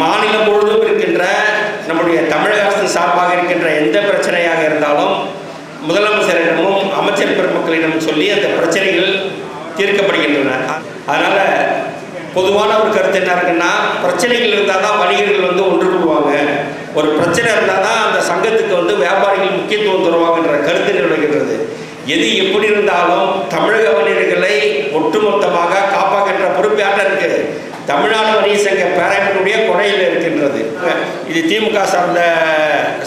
மாநிலம் முழுவதும் இருக்கின்ற நம்முடைய தமிழக அரசு சார்பாக இருக்கின்ற எந்த பிரச்சனையாக இருந்தாலும் முதலமைச்சரிடமும் அமைச்சர் பெருமக்களிடம் சொல்லி அந்த பிரச்சனைகள் தீர்க்கப்படுகின்றன. அதனால் பொதுவான ஒரு கருத்து என்ன இருக்குன்னா பிரச்சனைகள் இருந்தால் தான் வணிகர்கள் வந்து ஒன்று கூடுவாங்க. ஒரு பிரச்சனை இருந்தால் தான் அந்த சங்கத்துக்கு வந்து வியாபாரிகள் முக்கியத்துவம் தருவாங்கன்ற கருத்து நிலவுகின்றது. எது எப்படி இருந்தாலும் தமிழக வணிகர்களை ஒட்டுமொத்தமாக காப்பாற்றுகின்ற பொறுப்பு யார்கிட்ட இருக்குது தமிழ்நாடு வணிக சங்க பேரமைப்புடைய கொடையில் இருக்கின்றது. இது திமுக சார்ந்த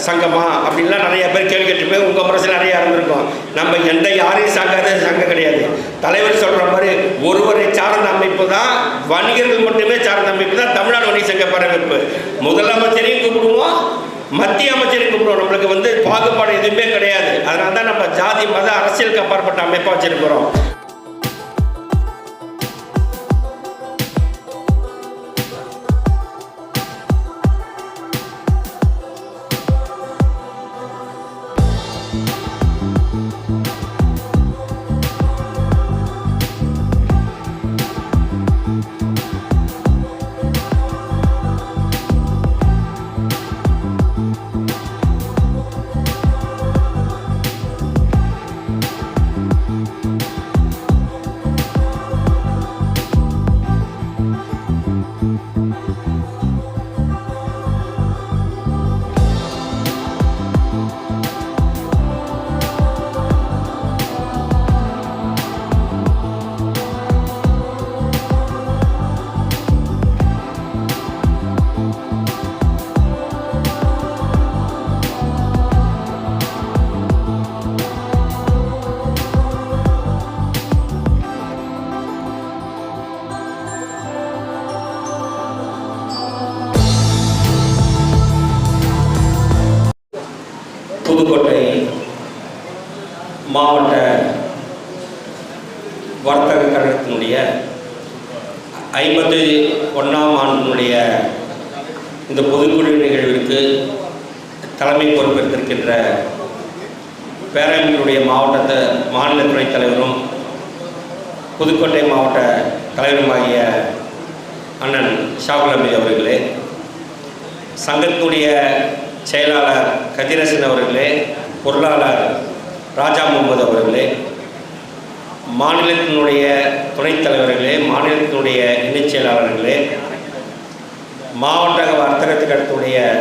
சங்கமா? அப்படின்லாம் நிறைய பேர் கேள்வி கேட்டு போய் உங்கள் மனசில் நிறைய இருந்திருக்கும் நம்ம எந்த யாரையும் சார்ந்த சங்கம் கிடையாது. தலைவர் சொல்கிற மாதிரி ஒருவரை சார்ந்த அமைப்பு தான் வணிகர்கள் மட்டுமே சார்ந்த அமைப்பு தான் தமிழ்நாடு வணிக சங்க பேரமைப்பு. முதலமைச்சரையும் கூப்பிடுவோம் மத்திய அமைச்சரையும் கூப்பிடுவோம். நம்மளுக்கு வந்து பாகுபாடு எதுவுமே கிடையாது. அதனால தான் நம்ம ஜாதி மத அரசியலுக்கு அப்பாற்பட்ட அமைப்பாக வச்சிருக்கிறோம். ஐம்பத்தி ஒன்றாம் ஆண்டினுடைய இந்த பொதுக்குழு நிகழ்விற்கு தலைமை பொறுப்பேற்றிருக்கின்ற பேரவையினுடைய மாவட்டத்தை மாநில துணைத் தலைவரும் புதுக்கோட்டை மாவட்ட தலைவருமாகிய அண்ணன் ஷாகுலமி அவர்களே சங்கத்தினுடைய செயலாளர் கதிரசன் அவர்களே பொருளாளர் ராஜா முகமது அவர்களே மாநிலத்தினுடைய துணைத் தலைவர்களே மாநிலத்தினுடைய இணைச் செயலாளர்களே மாவட்ட வர்த்தக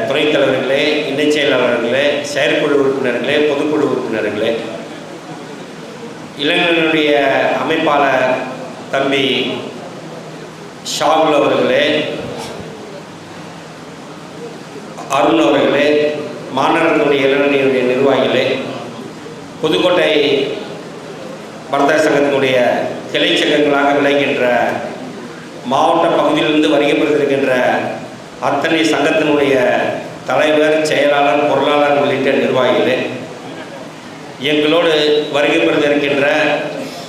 துணைத் தலைவர்களே இணைச் செயலாளர்களே செயற்குழு உறுப்பினர்களே பொதுக்குழு உறுப்பினர்களே. இளைஞர்களுடைய அமைப்பாளர் தம்பி ஷாகுல் அவர்களே அருண் அவர்களே மாநகரத்துடைய இளைஞர்களுடைய நிர்வாகிகளே புதுக்கோட்டை பரதர் சங்கத்தினுடைய கிளை சங்கங்களாக விளைகின்ற மாவட்ட பகுதியிலிருந்து வருகப்படுத்திருக்கின்ற அத்தனை சங்கத்தினுடைய தலைவர் செயலாளர் பொருளாளர் உள்ளிட்ட நிர்வாகிகளே எங்களோடு வருகை பெறுதிருக்கின்ற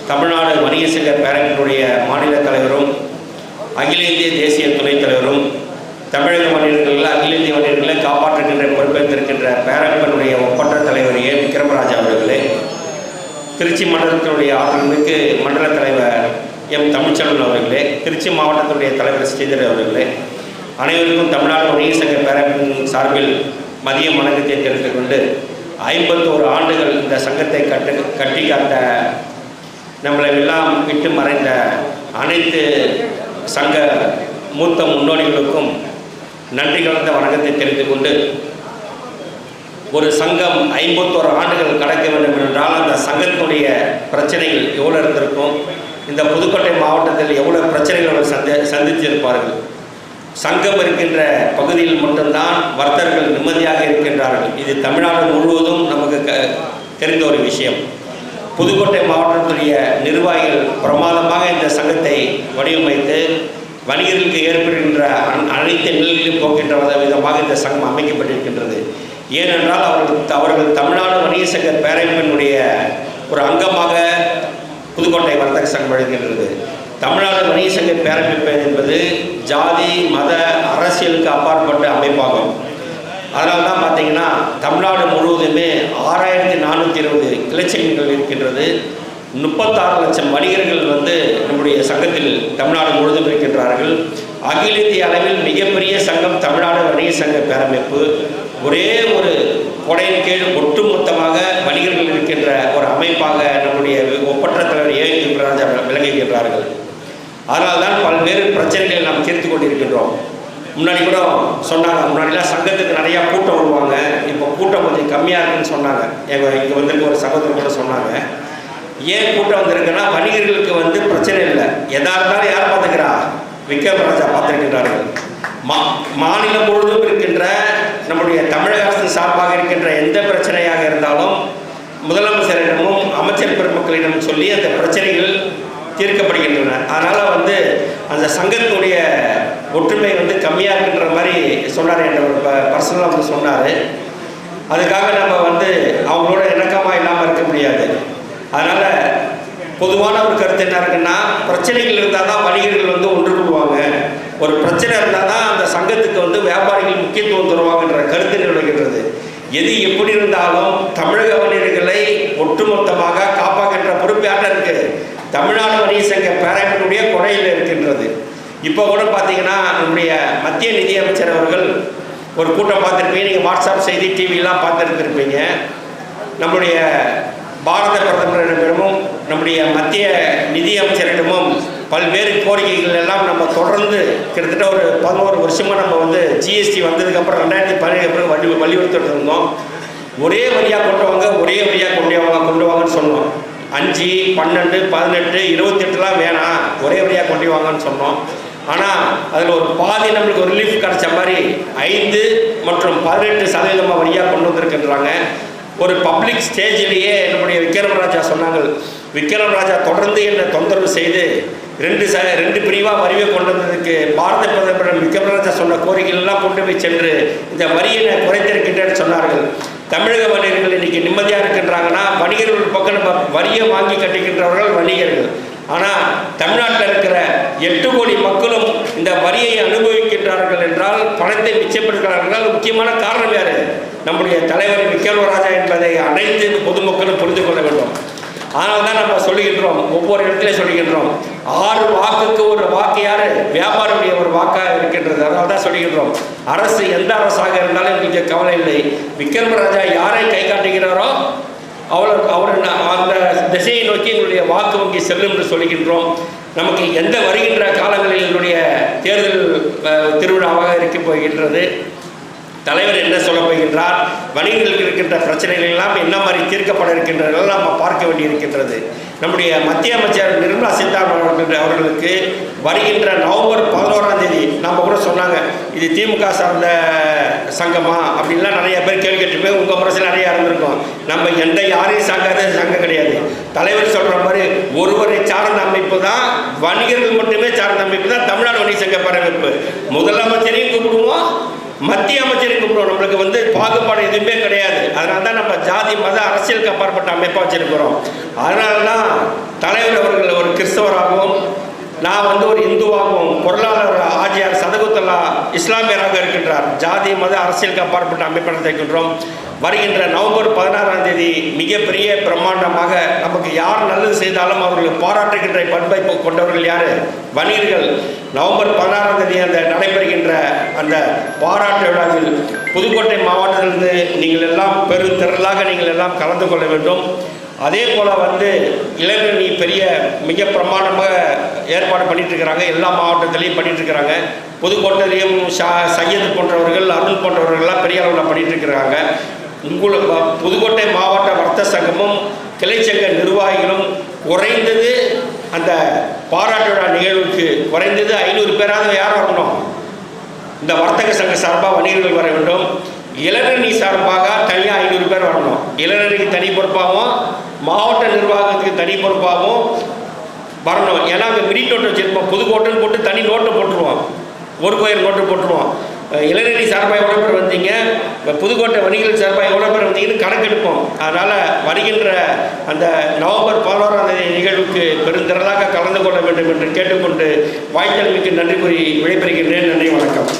தமிழ்நாடு வணிக சங்க பேரவையினுடைய மாநில தலைவரும் அகில இந்திய தேசிய துணைத் தலைவரும் தமிழக மாநிலங்களில் அகில இந்திய மாநிலங்களில் காப்பாற்றுகின்ற பொறுப்பேற்றிருக்கின்ற பேரவையினுடைய ஒப்பற்ற தலைவர் ஏ விக்ரமராஜா அவர்களே திருச்சி மண்டலத்தினுடைய ஆற்றலுக்கு மண்டல தலைவர் எம் தமிழ்ச்செல்வன் அவர்களே திருச்சி மாவட்டத்தினுடைய தலைவர் ஸ்ரீதர் அவர்களே அனைவருக்கும் தமிழ்நாடு ஒன்றிய சங்க பேரவையின் சார்பில் மதிய வணக்கத்தை தெரிவித்துக் கொண்டு ஐம்பத்தோரு ஆண்டுகள் இந்த சங்கத்தை கட்டு கட்டி காத்த நம்மளை எல்லாம் விட்டு மறைந்த அனைத்து சங்க மூத்த முன்னோடிகளுக்கும் நன்றி கலந்த வணக்கத்தை தெரிந்து கொண்டு ஒரு சங்கம் ஐம்பத்தோரு ஆண்டுகள் கடக்க வேண்டும் என்றால் அந்த சங்கத்தினுடைய பிரச்சனைகள் எவ்வளோ இருந்திருக்கும்? இந்த புதுக்கோட்டை மாவட்டத்தில் எவ்வளோ பிரச்சனைகள் அவர் சந்தி சந்தித்திருப்பார்கள்? சங்கம் இருக்கின்ற பகுதியில் மட்டும்தான் வர்த்தகர்கள் நிம்மதியாக இருக்கின்றார்கள். இது தமிழ்நாடு முழுவதும் நமக்கு க தெரிந்த ஒரு விஷயம். புதுக்கோட்டை மாவட்டத்துடைய நிர்வாகிகள் பிரமாதமாக இந்த சங்கத்தை வடிவமைத்து வணிகர்களுக்கு ஏற்படுகின்ற அனைத்து நிலைகளையும் போக்கின்ற விதமாக இந்த சங்கம் அமைக்கப்பட்டிருக்கின்றது. ஏனென்றால் அவர்கள் அவர்கள் தமிழ்நாடு வணிக சங்க பேரமைப்பினுடைய ஒரு அங்கமாக புதுக்கோட்டை வர்த்தக சங்கம் வழங்குகின்றது தமிழ்நாடு வணிக சங்க பேரமைப்பு என்பது ஜாதி மத அரசியலுக்கு அப்பாற்பட்ட அமைப்பாகும். அதனால தான் பார்த்தீங்கன்னா தமிழ்நாடு முழுவதுமே ஆறாயிரத்தி நானூற்றி இருபது கிளைச்சங்கங்கள் இருக்கின்றது. முப்பத்தாறு லட்சம் வணிகர்கள் வந்து நம்முடைய சங்கத்தில் தமிழ்நாடு முழுவதும் இருக்கின்றார்கள். அகில இந்திய அளவில் மிகப்பெரிய சங்கம் தமிழ்நாடு வணிக சங்க பேரமைப்பு. ஒரே ஒரு கொடையின் கீழ் ஒட்டுமொத்தமாக வணிகர்கள் இருக்கின்ற ஒரு அமைப்பாக நம்முடைய ஒப்பற்ற தலைவர் ஏ விளங்குகின்றார்கள். அதனால் தான் பல்வேறு பிரச்சனைகளை நாம் தீர்த்து கொண்டிருக்கின்றோம். முன்னாடி கூட சொன்னாங்க முன்னாடிலாம் சங்கத்துக்கு நிறையா கூட்டம் வருவாங்க இப்போ கூட்டம் கொஞ்சம் கம்மியாக இருக்குன்னு சொன்னாங்க. எங்கள் இங்கே வந்திருக்க ஒரு சகோதரர் கூட சொன்னாங்க. ஏன் கூட்டம் வந்திருக்குன்னா வணிகர்களுக்கு வந்து பிரச்சனை இல்லை. எதா இருந்தாலும் யார் பார்த்துக்கிறா? விக்ரமராஜா பார்த்துருக்கின்றார்கள். மா மாநிலம் முழுவதும் இருக்கின்ற நம்முடைய தமிழக அரசு சார்பாக இருக்கின்ற எந்த பிரச்சனையாக இருந்தாலும் முதலமைச்சரிடமும் அமைச்சர் பெருமக்களிடம் சொல்லி அந்த பிரச்சனைகள் தீர்க்கப்படுகின்றன. அதனால் வந்து அந்த சங்கத்தினுடைய ஒற்றுமை வந்து கம்மியாக இருக்கின்ற மாதிரி சொன்னார் என்ற ஒரு பர்சனலாக வந்து சொன்னார். அதுக்காக நம்ம வந்து அவங்களோட இணக்கமாக இல்லாமல் இருக்க முடியாது. அதனால் பொதுவான ஒரு கருத்து என்ன இருக்குன்னா பிரச்சனைகள் இருந்தால் தான் வணிகர்கள் வந்து ஒன்று கூடுவாங்க. ஒரு பிரச்சனை இருந்தால் தான் அந்த சங்கத்துக்கு வந்து வியாபாரிகள் முக்கியத்துவம் தருவாங்கன்ற கருத்து நிலவுகின்றது. எது எப்படி இருந்தாலும் தமிழக வணிகர்களை ஒட்டுமொத்தமாக காப்பாற்றுகின்ற பொறுப்பு யார்கிட்ட இருக்கு? தமிழ்நாடு வணிக சங்க பேரமைப்பினுடைய குறையில் இருக்கின்றது. இப்போ கூட பார்த்தீங்கன்னா நம்முடைய மத்திய நிதியமைச்சர் அவர்கள் ஒரு கூட்டம் பார்த்துருப்பீங்க. நீங்கள் வாட்ஸ்அப் செய்தி டிவிலாம் பார்த்துருந்துருப்பீங்க. நம்முடைய பாரத பிரதமரிடமும் நம்முடைய மத்திய நிதியமைச்சரிடமும் பல்வேறு கோரிக்கைகள் எல்லாம் நம்ம தொடர்ந்து கிட்டத்தட்ட ஒரு பதினோரு வருஷமாக நம்ம வந்து ஜிஎஸ்டி வந்ததுக்கப்புறம் ரெண்டாயிரத்தி பதினேழு அப்புறம் வலி வலியுறுத்திட்டு இருந்தோம். ஒரே வழியாக கொண்டு வாங்க ஒரே வழியாக கொண்டு வாங்க கொண்டு வாங்கன்னு சொன்னோம். அஞ்சு பன்னெண்டு பதினெட்டு இருபத்தெட்டுலாம் வேணாம். ஒரே வழியாக கொண்டு வாங்கன்னு சொன்னோம். ஆனால் அதில் ஒரு பாதி நம்மளுக்கு ஒரு ரிலீஃப் கிடைச்ச மாதிரி ஐந்து மற்றும் பதினெட்டு சதவீதமாக வழியாக கொண்டு வந்திருக்கின்றாங்க. ஒரு பப்ளிக் ஸ்டேஜிலேயே நம்முடைய விக்ரமராஜா சொன்னாங்க விக்ரமராஜா தொடர்ந்து என்னை தொந்தரவு செய்து ரெண்டு ச ரெண்டு பிரிவாக வரிவை கொண்டு வந்ததுக்கு பாரத பிரதமர் விக்ரமராஜா சொன்ன கோரிக்கைகளெல்லாம் கொண்டு போய் சென்று இந்த வரியை குறைத்திருக்கின்றேன்னு சொன்னார்கள். தமிழக வணிகர்கள் இன்றைக்கி நிம்மதியாக இருக்கின்றாங்கன்னா வணிகர்கள் பக்கம் நம்ம வரியை வாங்கி கட்டுகின்றவர்கள் வணிகர்கள். ஆனால் தமிழ்நாட்டில் இருக்கிற எட்டு கோடி மக்களும் இந்த வரியை அனுபவிக்கின்றார்கள் என்றால் பணத்தை மிச்சப்படுகிறார்கள் முக்கியமான காரணம் யாரு? நம்முடைய தலைவர் விக்ரமராஜா என்பதை அனைத்து பொதுமக்களும் புரிந்து கொள்ள வேண்டும். ஆனால் தான் நம்ம சொல்லுகின்றோம் ஒவ்வொரு இடத்துலையும் சொல்லுகின்றோம். ஆறு வாக்குக்கு ஒரு வாக்கு யாரு? வியாபாரியுடைய ஒரு வாக்காக இருக்கின்றது. அதனால தான் சொல்லுகின்றோம். அரசு எந்த அரசாக இருந்தாலும் எங்களுக்கு கவலை இல்லை. விக்ரமராஜா யாரை கை காட்டுகிறாரோ அவர் அவர் அந்த திசையை நோக்கி எங்களுடைய வாக்கு வங்கி செல்லும் என்று சொல்கின்றோம் நமக்கு எந்த வருகின்ற காலங்களில் என்னுடைய தேர்தல் திருவிழாவாக இருக்க போகின்றது? தலைவர் என்ன சொல்ல போகின்றார்? வணிகர்களுக்கு இருக்கின்ற பிரச்சனைகள் எல்லாம் என்ன மாதிரி தீர்க்கப்பட இருக்கின்றன நம்ம பார்க்க வேண்டியிருக்கின்றது. நம்முடைய மத்திய அமைச்சர் நிர்மலா சீதாராமன் அவர்களுக்கு வருகின்ற நவம்பர் பதினோராம் தேதி நம்ம கூட சொன்னாங்க இது திமுக சார்ந்த சங்கமா? அப்படின்லாம் நிறைய பேர் கேள்வி கேட்டுருப்பேன். உங்கள் முரசில் நிறையா இருந்திருக்கும். நம்ம எந்த யாரையும் சங்காத சங்கம் கிடையாது. தலைவர் சொல்கிற மாதிரி ஒருவரை சார்ந்த அமைப்பு தான் வணிகர்கள் மட்டுமே சார்ந்த அமைப்பு தான் தமிழ்நாடு வணிக சங்க பரமைப்பு. முதலமைச்சர் மத்திய அமைச்சரை கூப்பிடுவோம் நம்மளுக்கு வந்து பாகுபாடு எதுவுமே கிடையாது. அதனால தான் நம்ம ஜாதி மத அரசியலுக்கு அப்பாற்பட்ட அமைப்பாக வச்சிருக்கிறோம். அதனால தான் தலைவர் அவர்கள் ஒரு கிறிஸ்தவராகவும் நான் வந்து ஒரு இந்துவாகவும் பொருளாளர் ஆஜியார் சதகுத்தல்லா இஸ்லாமியராக இருக்கின்றார். ஜாதி மத அரசியலுக்கு அப்பாற்பட்ட அமைப்பை நடத்திருக்கின்றோம் வருகின்ற நவம்பர் பதினாறாம் தேதி மிகப்பெரிய பிரம்மாண்டமாக நமக்கு யார் நல்லது செய்தாலும் அவர்கள் பாராட்டுகின்ற பண்பை கொண்டவர்கள் யார்? வணிகர்கள். நவம்பர் பதினாறாம் தேதி அந்த நடைபெறுகின்ற அந்த பாராட்டு விழாவில் புதுக்கோட்டை மாவட்டத்திலிருந்து நீங்கள் எல்லாம் பெருந்திரளாக நீங்கள் எல்லாம் கலந்து கொள்ள வேண்டும். அதே போல் வந்து இளைஞரணி பெரிய மிக பிரமாண்டமாக ஏற்பாடு பண்ணிட்டு இருக்கிறாங்க எல்லா மாவட்டத்திலையும் பண்ணிட்டு இருக்கிறாங்க புதுக்கோட்டையிலையும் ஷா சையது போன்றவர்கள் அருள் போன்றவர்கள்லாம் பெரிய அளவில் பண்ணிட்டு இருக்கிறாங்க உங்கள் புதுக்கோட்டை மாவட்ட வர்த்தக சங்கமும் கிளைச்சங்க நிர்வாகிகளும் குறைந்தது அந்த பாராட்டு விழா நிகழ்வுக்கு குறைந்தது ஐநூறு பேராவது யார் வரணும்? இந்த வர்த்தக சங்க சார்பாக வணிகர்கள் வர வேண்டும். இளநணி சார்பாக தனியாக ஐநூறு பேர் வரணும். இளநணிக்கு தனி பொறுப்பாகவும் மாவட்ட நிர்வாகத்துக்கு தனி பொறுப்பாகவும் வரணும். ஏன்னா அங்கே மினி நோட்டு வச்சுருப்போம். புதுக்கோட்டைன்னு போட்டு தனி நோட்டை போட்டுருவோம். ஒரு கோயில் நோட்டு போட்டுருவோம். அஹ் இளநிலை சார்பாக எவ்வளோ பேர் வந்தீங்க? புதுக்கோட்டை வணிகர்கள் சார்பாக எவ்வளோ பேர் வந்தீங்கன்னு கணக்கெடுப்போம். அதனால் வருகின்ற அந்த நவம்பர் பதினோராம் தேதி நிகழ்வுக்கு பெருந்திரளாக கலந்து கொள்ள வேண்டும் என்று கேட்டுக்கொண்டு வாய்த்தல் நன்றி கூறி விடைபெறுகின்றேன். நன்றி வணக்கம்.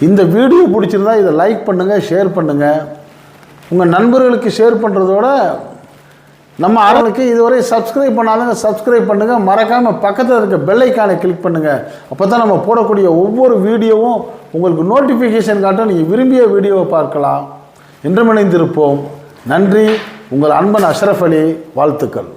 இந்த வீடியோ பிடிச்சிருந்தா இதை லைக் பண்ணுங்கள் ஷேர் பண்ணுங்கள் உங்கள் நண்பர்களுக்கு ஷேர் பண்ணுறதோட நம்ம ஆளுக்கு இதுவரை சப்ஸ்கிரைப் பண்ணாலும் சப்ஸ்கிரைப் பண்ணுங்கள் மறக்காமல் பக்கத்தில் இருக்க பெல்லைக்கானை கிளிக் பண்ணுங்கள் அப்போ தான் நம்ம போடக்கூடிய ஒவ்வொரு வீடியோவும் உங்களுக்கு நோட்டிஃபிகேஷன் காட்டும் நீங்கள் விரும்பிய வீடியோவை பார்க்கலாம். என்றும் இணைந்திருப்போம் நன்றி. உங்கள் அன்பன் அஷ்ரஃப் அலி. வாழ்த்துக்கள்.